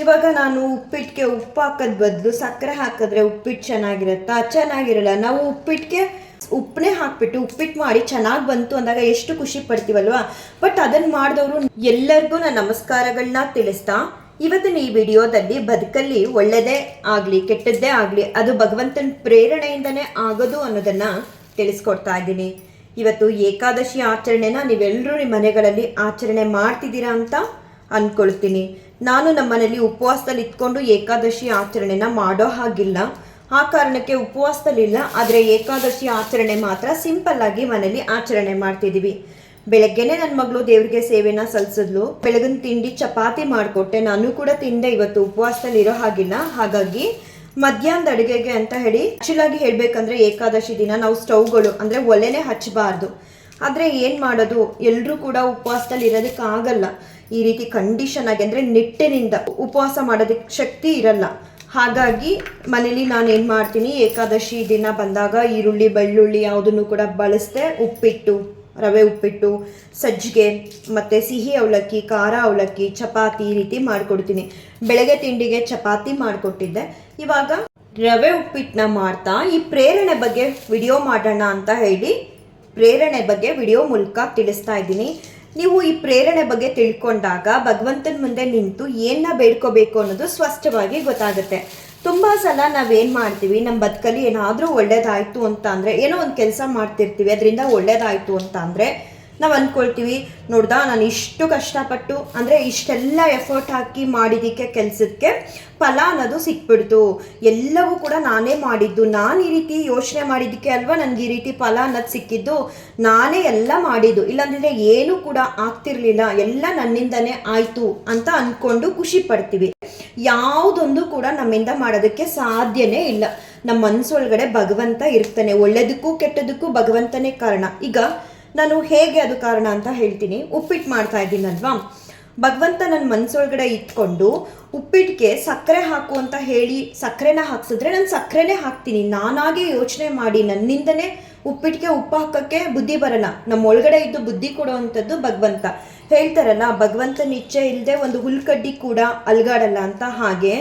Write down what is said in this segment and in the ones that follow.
ಇವಾಗ ನಾನು ಉಪ್ಪಿಟ್ಟಿಗೆ ಉಪ್ಪು ಹಾಕೋದ್ ಬದಲು ಸಕ್ಕರೆ ಹಾಕಿದ್ರೆ ಉಪ್ಪಿಟ್ಟು ಚೆನ್ನಾಗಿರುತ್ತಾ? ಚೆನ್ನಾಗಿರಲ್ಲ. ನಾವು ಉಪ್ಪಿಟ್ಟಿಗೆ ಉಪ್ಪನ್ನೇ ಹಾಕ್ಬಿಟ್ಟು ಉಪ್ಪಿಟ್ಟು ಮಾಡಿ ಚೆನ್ನಾಗಿ ಬಂತು ಅಂದಾಗ ಎಷ್ಟು ಖುಷಿ ಪಡ್ತೀವಲ್ವಾ? ಬಟ್ ಅದನ್ನು ಮಾಡಿದವರು ಎಲ್ಲರಿಗೂ ನಾನು ನಮಸ್ಕಾರಗಳನ್ನ ತಿಳಿಸ್ತಾ, ಇವತ್ತಿನ ಈ ವಿಡಿಯೋದಲ್ಲಿ ಬದುಕಲ್ಲಿ ಒಳ್ಳೆಯದೇ ಆಗಲಿ, ಕೆಟ್ಟದ್ದೇ ಆಗಲಿ, ಅದು ಭಗವಂತನ ಪ್ರೇರಣೆಯಿಂದನೇ ಆಗೋದು ಅನ್ನೋದನ್ನ ತಿಳಿಸ್ಕೊಡ್ತಾ ಇದ್ದೀನಿ. ಇವತ್ತು ಏಕಾದಶಿ ಆಚರಣೆನ ನೀವೆಲ್ಲರೂ ನಿಮ್ಮ ಮನೆಗಳಲ್ಲಿ ಆಚರಣೆ ಮಾಡ್ತಿದ್ದೀರಾ ಅಂತ ಅಂದ್ಕೊಳ್ತೀನಿ ನಾನು ನಮ್ಮ ಮನೇಲಿ ಉಪವಾಸದಲ್ಲಿ ಇಟ್ಕೊಂಡು ಏಕಾದಶಿ ಆಚರಣೆನ ಮಾಡೋ ಹಾಗಿಲ್ಲ. ಆ ಕಾರಣಕ್ಕೆ ಉಪವಾಸದಲ್ಲಿಲ್ಲ, ಆದರೆ ಏಕಾದಶಿ ಆಚರಣೆ ಮಾತ್ರ ಸಿಂಪಲ್ ಆಗಿ ಮನೇಲಿ ಆಚರಣೆ ಮಾಡ್ತಿದ್ದೀವಿ ಬೆಳಗ್ಗೆನೆ ನನ್ನ ಮಗಳು ದೇವ್ರಿಗೆ ಸೇವೆನ ಸಲ್ಲಿಸಿದ್ಲು ಬೆಳಗಿನ ತಿಂಡಿ ಚಪಾತಿ ಮಾಡಿಕೊಟ್ಟೆ. ನಾನು ಕೂಡ ತಿಂದೆ ಇವತ್ತು ಉಪವಾಸದಲ್ಲಿ ಇರೋ ಹಾಗಿಲ್ಲ. ಹಾಗಾಗಿ ಮಧ್ಯಾಹ್ನದ ಅಡುಗೆಗೆ ಅಂತ ಹೇಳಿ ಆಕ್ಚುಲಾಗಿ ಹೇಳಬೇಕಂದ್ರೆ ಏಕಾದಶಿ ದಿನ ನಾವು ಸ್ಟವ್ಗಳು, ಅಂದರೆ ಒಲೆನೇ ಹಚ್ಚಬಾರ್ದು ಆದರೆ ಏನು ಮಾಡೋದು? ಎಲ್ಲರೂ ಕೂಡ ಉಪವಾಸದಲ್ಲಿ ಇರೋದಕ್ಕೆ ಆಗಲ್ಲ ಈ ರೀತಿ ಕಂಡೀಷನ್ ಆಗಿ ಅಂದರೆ ನಿಟ್ಟಿನಿಂದ ಉಪವಾಸ ಮಾಡೋದಕ್ಕೆ ಶಕ್ತಿ ಇರಲ್ಲ. ಹಾಗಾಗಿ ಮನೇಲಿ ನಾನು ಏನು ಮಾಡ್ತೀನಿ, ಏಕಾದಶಿ ದಿನ ಬಂದಾಗ ಈರುಳ್ಳಿ, ಬೆಳ್ಳುಳ್ಳಿ ಯಾವುದನ್ನು ಕೂಡ ಬಳಸ್ದೆ ಉಪ್ಪಿಟ್ಟು, ರವೆ ಉಪ್ಪಿಟ್ಟು, ಸಜ್ಜಿಗೆ ಮತ್ತು ಸಿಹಿ ಅವಲಕ್ಕಿ, ಖಾರ ಅವಲಕ್ಕಿ, ಚಪಾತಿ ಈ ರೀತಿ ಮಾಡಿಕೊಡ್ತೀನಿ. ಬೆಳಗ್ಗೆ ತಿಂಡಿಗೆ ಚಪಾತಿ ಮಾಡಿಕೊಟ್ಟಿದ್ದೆ. ಇವಾಗ ರವೆ ಉಪ್ಪಿಟ್ಟನ್ನ ಮಾಡ್ತಾ ಈ ಪ್ರೇರಣೆ ಬಗ್ಗೆ ವಿಡಿಯೋ ಮಾಡೋಣ ಅಂತ ಹೇಳಿ ಪ್ರೇರಣೆ ಬಗ್ಗೆ ವಿಡಿಯೋ ಮೂಲಕ ತಿಳಿಸ್ತಾ ಇದ್ದೀನಿ. ನೀವು ಈ ಪ್ರೇರಣೆ ಬಗ್ಗೆ ತಿಳ್ಕೊಂಡಾಗ ಭಗವಂತನ ಮುಂದೆ ನಿಂತು ಏನ ಬೇಡ್ಕೋಬೇಕು ಅನ್ನೋದು ಸ್ಪಷ್ಟವಾಗಿ ಗೊತ್ತಾಗುತ್ತೆ. ತುಂಬಾ ಸಲ ನಾವೇನು ಮಾಡ್ತೀವಿ ನಮ್ಮ ಬದುಕಲ್ಲಿ ಏನಾದರೂ ಒಳ್ಳೇದಾಯ್ತು ಅಂತ ಅಂದರೆ, ಏನೋ ಒಂದು ಕೆಲಸ ಮಾಡ್ತಿರ್ತೀವಿ, ಅದರಿಂದ ಒಳ್ಳೇದಾಯ್ತು ಅಂತ ಅಂದರೆ ನಾವು ಅಂದ್ಕೊಳ್ತೀವಿ ನೋಡ್ದಾ ನಾನು ಇಷ್ಟು ಕಷ್ಟಪಟ್ಟು, ಅಂದರೆ ಇಷ್ಟೆಲ್ಲ ಎಫರ್ಟ್ ಹಾಕಿ ಮಾಡಿದ್ದಕ್ಕೆ ಕೆಲಸಕ್ಕೆ ಫಲ ಅನ್ನೋದು ಸಿಕ್ಬಿಡ್ತು. ಎಲ್ಲವೂ ಕೂಡ ನಾನೇ ಮಾಡಿದ್ದು. ನಾನು ಈ ರೀತಿ ಯೋಚನೆ ಮಾಡಿದ್ದಕ್ಕೆ ಅಲ್ವಾ ನನಗೆ ಈ ರೀತಿ ಫಲ ಅನ್ನೋದು ಸಿಕ್ಕಿದ್ದು? ನಾನೇ ಎಲ್ಲ ಮಾಡಿದ್ದು. ಇಲ್ಲಾಂದರೆ ಏನೂ ಕೂಡ ಆಗ್ತಿರ್ಲಿಲ್ಲ. ಎಲ್ಲ ನನ್ನಿಂದನೇ ಆಯಿತು ಅಂತ ಅಂದ್ಕೊಂಡು ಖುಷಿ ಪಡ್ತೀವಿ. ಯಾವುದೊಂದು ಕೂಡ ನಮ್ಮಿಂದ ಮಾಡೋದಕ್ಕೆ ಸಾಧ್ಯನೇ ಇಲ್ಲ. ನಮ್ಮ ಮನಸ್ಸೊಳಗಡೆ ಭಗವಂತ ಇರ್ತಾನೆ. ಒಳ್ಳೇದಕ್ಕೂ ಕೆಟ್ಟದಕ್ಕೂ ಭಗವಂತನೇ ಕಾರಣ. ಈಗ ನಾನು ಹೇಗೆ ಅದು ಕಾರಣ ಅಂತ ಹೇಳ್ತೀನಿ. ಉಪ್ಪಿಟ್ಟು ಮಾಡ್ತಾ ಇದ್ದೀನಲ್ವಾ? ಭಗವಂತ ನನ್ನ ಮನಸ್ಸೊಳಗಡೆ ಇಟ್ಕೊಂಡು ಉಪ್ಪಿಟ್ಟಿಗೆ ಸಕ್ಕರೆ ಹಾಕು ಅಂತ ಹೇಳಿ ಸಕ್ಕರೆನ ಹಾಕ್ಸಿದ್ರೆ ನಾನು ಸಕ್ಕರೆನೇ ಹಾಕ್ತೀನಿ. ನಾನಾಗೆ ಯೋಚನೆ ಮಾಡಿ ನನ್ನಿಂದನೇ ಉಪ್ಪಿಟ್ಟಿಗೆ ಉಪ್ಪು ಹಾಕೋಕ್ಕೆ ಬುದ್ಧಿ ಬರಲ್ಲ. ನಮ್ಮ ಒಳಗಡೆ ಇದ್ದು ಬುದ್ಧಿ ಕೊಡುವಂಥದ್ದು ಭಗವಂತ. ಹೇಳ್ತಾರಲ್ಲ, ಭಗವಂತನ ಇಚ್ಛೆ ಇಲ್ಲದೆ ಒಂದು ಹುಲ್ಕಡ್ಡಿ ಕೂಡ ಅಲ್ಗಾಡಲ್ಲ ಅಂತ ಹಾಗೆ.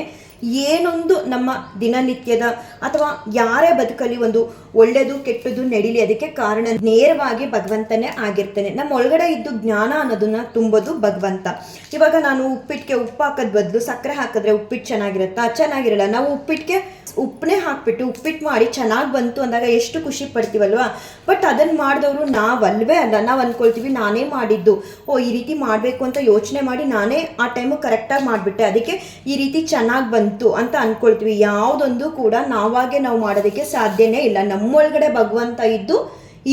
ಏನೊಂದು ನಮ್ಮ ದಿನನಿತ್ಯದ ಅಥವಾ ಯಾರೇ ಬದುಕಲ್ಲಿ ಒಂದು ಒಳ್ಳೆಯದು ಕೆಟ್ಟದ್ದು ನಡೀಲಿ, ಅದಕ್ಕೆ ಕಾರಣ ನೇರವಾಗಿ ಭಗವಂತನೇ ಆಗಿರ್ತಾನೆ. ನಮ್ಮ ಒಳಗಡೆ ಇದ್ದು ಜ್ಞಾನ ಅನ್ನೋದನ್ನ ತುಂಬೋದು ಭಗವಂತ. ಇವಾಗ ನಾನು ಉಪ್ಪಿಟ್ಟಿಗೆ ಉಪ್ಪು ಹಾಕೋದ್ ಬದಲು ಸಕ್ಕರೆ ಹಾಕಿದ್ರೆ ಉಪ್ಪಿಟ್ಟು ಚೆನ್ನಾಗಿರುತ್ತಾ? ಚೆನ್ನಾಗಿರಲ್ಲ. ನಾವು ಉಪ್ಪಿಟ್ಟಿಗೆ ಉಪ್ಪನ್ನೇ ಹಾಕ್ಬಿಟ್ಟು ಉಪ್ಪಿಟ್ಟು ಮಾಡಿ ಚೆನ್ನಾಗಿ ಬಂತು ಅಂದಾಗ ಎಷ್ಟು ಖುಷಿ ಪಡ್ತೀವಲ್ವಾ? ಬಟ್ ಅದನ್ನು ಮಾಡಿದವರು ನಾವಲ್ವೇ ಅಲ್ಲ. ನಾವು ಅಂದ್ಕೊಳ್ತೀವಿ ನಾನೇ ಮಾಡಿದ್ದು. ಓ, ಈ ರೀತಿ ಮಾಡಬೇಕು ಅಂತ ಯೋಚನೆ ಮಾಡಿ ನಾನೇ ಆ ಟೈಮು ಕರೆಕ್ಟಾಗಿ ಮಾಡಿಬಿಟ್ಟೆ. ಅದಕ್ಕೆ ಈ ರೀತಿ ಚೆನ್ನಾಗಿ ಬಂತು. ಅಂತ ಅಂದ್ಕೊಳ್ತೀವಿ ಯಾವುದೊಂದು ಕೂಡ ನಾವಾಗೆ ನಾವು ಮಾಡೋದಕ್ಕೆ ಸಾಧ್ಯನೇ ಇಲ್ಲ. ನಮ್ಮೊಳಗಡೆ ಭಗವಂತ ಇದ್ದು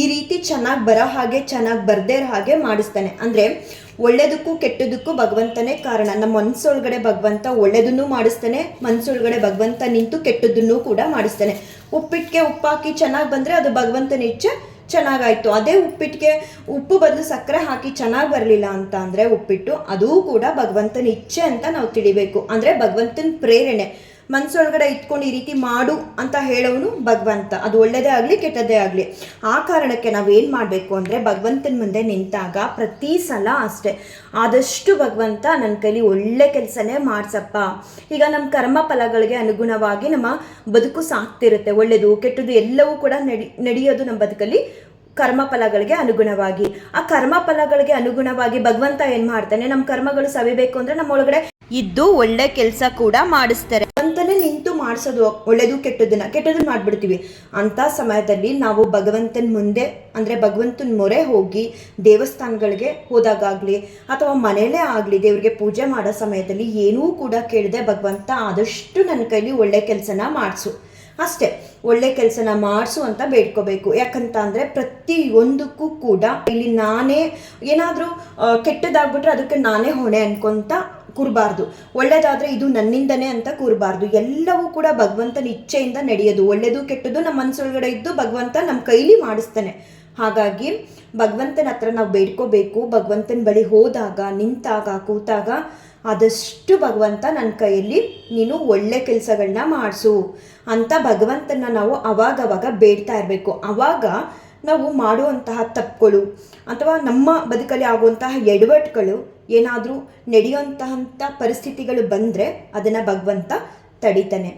ಈ ರೀತಿ ಚೆನ್ನಾಗಿ ಬರೋ ಹಾಗೆ ಚೆನ್ನಾಗಿ ಬರ್ದೇ ಇರೋ ಹಾಗೆ ಮಾಡಿಸ್ತಾನೆ. ಅಂದರೆ ಒಳ್ಳೆಯದಕ್ಕೂ ಕೆಟ್ಟದಕ್ಕೂ ಭಗವಂತನೇ ಕಾರಣ. ನಮ್ಮ ಮನಸ್ಸೊಳಗಡೆ ಭಗವಂತ ಒಳ್ಳೇದನ್ನು ಮಾಡಿಸ್ತಾನೆ ಮನಸ್ಸೊಳಗಡೆ ಭಗವಂತ ನಿಂತು ಕೆಟ್ಟದನ್ನು ಕೂಡ ಮಾಡಿಸ್ತಾನೆ. ಉಪ್ಪಿಟ್ಟಿಗೆ ಉಪ್ಪಾಕಿ ಚೆನ್ನಾಗಿ ಬಂದರೆ ಅದು ಭಗವಂತನ ಇಚ್ಛೆ ಚೆನ್ನಾಗಾಯ್ತು. ಅದೇ ಉಪ್ಪಿಟ್ಟಿಗೆ ಉಪ್ಪು ಬದಲು ಸಕ್ಕರೆ ಹಾಕಿ ಚೆನ್ನಾಗಿ ಬರಲಿಲ್ಲ ಅಂತ ಅಂದರೆ ಉಪ್ಪಿಟ್ಟು, ಅದೂ ಕೂಡ ಭಗವಂತನ ಇಚ್ಛೆ ಅಂತ ನಾವು ತಿಳಿಬೇಕು. ಅಂದರೆ ಭಗವಂತನ ಪ್ರೇರಣೆ. ಮನಸ್ಸೊಳಗಡೆ ಇಟ್ಕೊಂಡು ಈ ರೀತಿ ಮಾಡು ಅಂತ ಹೇಳೋನು ಭಗವಂತ. ಅದು ಒಳ್ಳೆಯದೇ ಆಗಲಿ, ಕೆಟ್ಟದ್ದೇ ಆಗಲಿ. ಆ ಕಾರಣಕ್ಕೆ ನಾವೇನು ಮಾಡಬೇಕು ಅಂದರೆ ಭಗವಂತನ ಮುಂದೆ ನಿಂತಾಗ ಪ್ರತಿ ಸಲ ಅಷ್ಟೇ. ಆದಷ್ಟು ಭಗವಂತ ನನ್ನ ಕೈಲಿ ಒಳ್ಳೆ ಕೆಲಸನೇ ಮಾಡಿಸಪ್ಪ. ಈಗ ನಮ್ಮ ಕರ್ಮ ಫಲಗಳಿಗೆ ಅನುಗುಣವಾಗಿ ನಮ್ಮ ಬದುಕು ಸಾಕ್ತಿರುತ್ತೆ. ಒಳ್ಳೆಯದು ಕೆಟ್ಟದ್ದು ಎಲ್ಲವೂ ಕೂಡ ನಡಿ, ನಡೆಯೋದು ನಮ್ಮ ಬದುಕಲ್ಲಿ ಕರ್ಮಫಲಗಳಿಗೆ ಅನುಗುಣವಾಗಿ. ಆ ಕರ್ಮಫಲಗಳಿಗೆ ಅನುಗುಣವಾಗಿ ಭಗವಂತ ಏನು ಮಾಡ್ತಾನೆ? ನಮ್ಮ ಕರ್ಮಗಳು ಸವಿಬೇಕು ಅಂದರೆ ನಮ್ಮೊಳಗಡೆ ಇದ್ದು ಒಳ್ಳೆ ಕೆಲಸ ಕೂಡ ಮಾಡಿಸ್ತಾರೆ. ಮಾಡಿಸೋದು ಒಳ್ಳೇದು ಕೆಟ್ಟದನ್ನ ಕೆಟ್ಟದನ್ನ ಮಾಡಿಬಿಡ್ತೀವಿ. ಅಂಥ ಸಮಯದಲ್ಲಿ ನಾವು ಭಗವಂತನ ಮುಂದೆ, ಅಂದರೆ ಭಗವಂತನ ಮೊರೆ ಹೋಗಿ ದೇವಸ್ಥಾನಗಳಿಗೆ ಹೋದಾಗಲಿ ಅಥವಾ ಮನೆಯಲ್ಲೇ ಆಗಲಿ ದೇವರಿಗೆ ಪೂಜೆ ಮಾಡೋ ಸಮಯದಲ್ಲಿ ಏನೂ ಕೂಡ ಕೇಳದೆ ಭಗವಂತ ಆದಷ್ಟು ನನ್ನ ಕೈಲಿ ಒಳ್ಳೆ ಕೆಲಸನ ಮಾಡಿಸು. ಅಷ್ಟೇ, ಒಳ್ಳೆ ಕೆಲಸನ ಮಾಡಿಸು ಅಂತ ಬೇಡ್ಕೋಬೇಕು. ಯಾಕಂತ ಅಂದರೆ ಪ್ರತಿಯೊಂದಕ್ಕೂ ಕೂಡ ಇಲ್ಲಿ ನಾನೇ ಏನಾದರೂ ಕೆಟ್ಟದಾಗ್ಬಿಟ್ರೆ ಅದಕ್ಕೆ ನಾನೇ ಹೊಣೆ ಅನ್ಕೊಂತ ಕೂರಬಾರ್ದು. ಒಳ್ಳೆಯದಾದರೆ ಇದು ನನ್ನಿಂದನೇ ಅಂತ ಕೂರಬಾರ್ದು. ಎಲ್ಲವೂ ಕೂಡ ಭಗವಂತನ ಇಚ್ಛೆಯಿಂದ ನಡೆಯೋದು. ಒಳ್ಳೆಯದು ಕೆಟ್ಟದ್ದು ನಮ್ಮ ಮನಸ್ಸೊಳಗಡೆ ಇದ್ದು ಭಗವಂತ ನಮ್ಮ ಕೈಲಿ ಮಾಡಿಸ್ತಾನೆ. ಹಾಗಾಗಿ ಭಗವಂತನ ಹತ್ರ ನಾವು ಬೇಡ್ಕೋಬೇಕು. ಭಗವಂತನ ಬಳಿ ಹೋದಾಗ, ನಿಂತಾಗ, ಕೂತಾಗ ಆದಷ್ಟು ಭಗವಂತ ನನ್ನ ಕೈಯಲ್ಲಿ ನೀನು ಒಳ್ಳೆ ಕೆಲಸಗಳನ್ನ ಮಾಡಿಸು ಅಂತ ಭಗವಂತನ ನಾವು ಅವಾಗವಾಗ ಬೇಡ್ತಾ ಇರಬೇಕು. ಅವಾಗ ನಾವು ಮಾಡುವಂತಹ ತಪ್ಪುಗಳು ಅಥವಾ ನಮ್ಮ ಬದುಕಲ್ಲಿ ಆಗುವಂತಹ ಎಡವಟ್ಟುಗಳು ಏನಾದರೂ ನಡೆಯುವಂತಹ ಪರಿಸ್ಥಿತಿಗಳು ಬಂದರೆ ಅದನ್ನು ಭಗವಂತ ತಡಿತಾನೆ.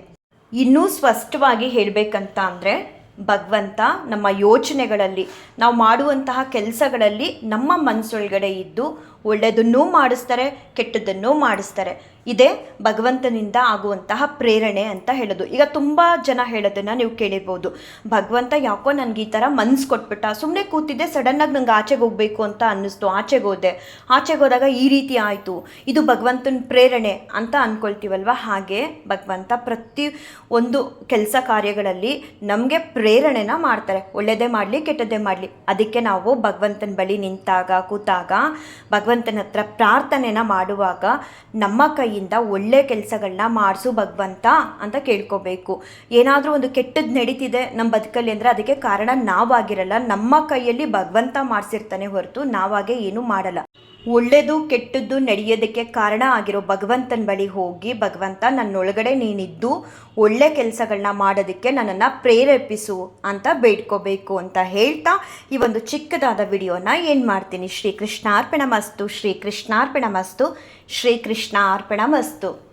ಇನ್ನೂ ಸ್ಪಷ್ಟವಾಗಿ ಹೇಳಬೇಕಂತ ಅಂದರೆ ಭಗವಂತ ನಮ್ಮ ಯೋಚನೆಗಳಲ್ಲಿ, ನಾವು ಮಾಡುವಂತಹ ಕೆಲಸಗಳಲ್ಲಿ ನಮ್ಮ ಮನಸ್ಸೊಳಗಡೆ ಇದ್ದು ಒಳ್ಳೆಯದನ್ನೂ ಮಾಡಿಸ್ತಾರೆ, ಕೆಟ್ಟದ್ದನ್ನೂ ಮಾಡಿಸ್ತಾರೆ. ಇದೇ ಭಗವಂತನಿಂದ ಆಗುವಂತಹ ಪ್ರೇರಣೆ ಅಂತ ಹೇಳೋದು. ಈಗ ತುಂಬ ಜನ ಹೇಳೋದನ್ನು ನೀವು ಕೇಳಿರ್ಬೋದು. ಭಗವಂತ ಯಾಕೋ ನನಗೆ ಈ ಥರ ಮನ್ಸು ಕೊಟ್ಬಿಟ್ಟ ಸುಮ್ಮನೆ ಕೂತಿದ್ದೆ ಸಡನ್ನಾಗಿ ನಂಗೆ ಆಚೆಗೆ ಹೋಗಬೇಕು ಅಂತ ಅನ್ನಿಸ್ತು. ಆಚೆಗೆ ಹೋದೆ. ಆಚೆಗೆ ಹೋದಾಗ ಈ ರೀತಿ ಆಯಿತು. ಇದು ಭಗವಂತನ ಪ್ರೇರಣೆ ಅಂತ ಅಂದ್ಕೊಳ್ತೀವಲ್ವ ಹಾಗೆ ಭಗವಂತ ಪ್ರತಿ ಒಂದು ಕೆಲಸ ಕಾರ್ಯಗಳಲ್ಲಿ ನಮಗೆ ಪ್ರೇರಣೆನ ಮಾಡ್ತಾರೆ. ಒಳ್ಳೆಯದೇ ಮಾಡಲಿ, ಕೆಟ್ಟದ್ದೇ ಮಾಡಲಿ. ಅದಕ್ಕೆ ನಾವು ಭಗವಂತನ ಬಳಿ ನಿಂತಾಗ, ಕೂತಾಗ ಭಗವಂತನ ಹತ್ರ ಪ್ರಾರ್ಥನೆನ ಮಾಡುವಾಗ ನಮ್ಮ ಕೈಯಿಂದ ಒಳ್ಳೆ ಕೆಲಸಗಳನ್ನ ಮಾಡಿಸು ಭಗವಂತ ಅಂತ ಕೇಳ್ಕೋಬೇಕು. ಏನಾದರೂ ಒಂದು ಕೆಟ್ಟದ್ದು ನಡೀತಿದೆ ನಮ್ಮ ಬದುಕಲ್ಲಿ ಅಂದರೆ ಅದಕ್ಕೆ ಕಾರಣ ನಾವಾಗಿರಲ್ಲ. ನಮ್ಮ ಕೈಯಲ್ಲಿ ಭಗವಂತ ಮಾಡಿಸಿರ್ತಾನೆ ಹೊರತು ನಾವಾಗೆ ಏನೂ ಮಾಡಲ್ಲ. ಒಳ್ಳೆಯದು ಕೆಟ್ಟದ್ದು ನಡೆಯೋದಕ್ಕೆ ಕಾರಣ ಆಗಿರೋ ಭಗವಂತನ ಬಳಿ ಹೋಗಿ, ಭಗವಂತ ನನ್ನೊಳಗಡೆ ನೀನಿದ್ದು ಒಳ್ಳೆ ಕೆಲಸಗಳನ್ನ ಮಾಡೋದಕ್ಕೆ ನನ್ನನ್ನು ಪ್ರೇರೇಪಿಸು ಅಂತ ಬೇಡ್ಕೋಬೇಕು ಅಂತ ಹೇಳ್ತಾ ಈ ಒಂದು ಚಿಕ್ಕದಾದ ವಿಡಿಯೋನ ಏನು ಮಾಡ್ತೀನಿ? ಶ್ರೀ ಕೃಷ್ಣಾರ್ಪಣ ಮಸ್ತು ಶ್ರೀ ಕೃಷ್ಣಾರ್ಪಣ ಮಸ್ತು ಶ್ರೀ ಮಸ್ತು.